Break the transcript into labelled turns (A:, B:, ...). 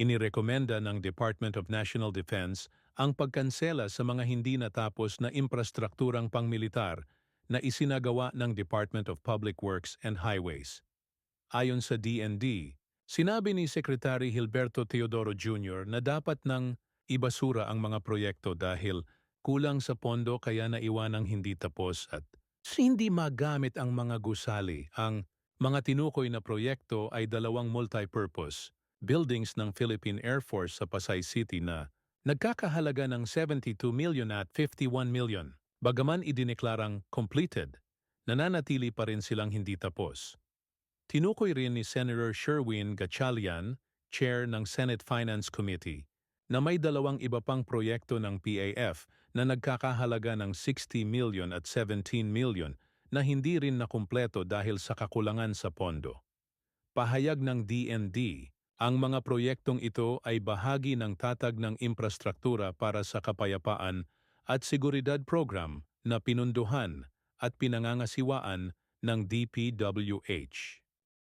A: Inirekomenda ng Department of National Defense ang pagkansela sa mga hindi natapos na infrastrukturang pangmilitar na isinagawa ng Department of Public Works and Highways. Ayon sa DND, sinabi ni Secretary Hilberto Teodoro Jr. na dapat nang ibasura ang mga proyekto dahil kulang sa pondo kaya naiwanang hindi tapos at hindi magamit ang mga gusali. Ang mga tinukoy na proyekto ay dalawang multipurpose buildings ng Philippine Air Force sa Pasay City na nagkakahalaga ng 72 million at 51 million. Bagaman idineklarang completed, nananatili pa rin silang hindi tapos. Tinukoy rin ni Senator Sherwin Gatchalian, chair ng Senate Finance Committee, na may dalawang iba pang proyekto ng PAF na nagkakahalaga ng 60 million at 17 million na hindi rin nakumpleto dahil sa kakulangan sa pondo. Pahayag ng DND, ang mga proyektong ito ay bahagi ng tatag ng infrastruktura para sa kapayapaan at seguridad program na pinunduhan at pinangangasiwaan ng DPWH.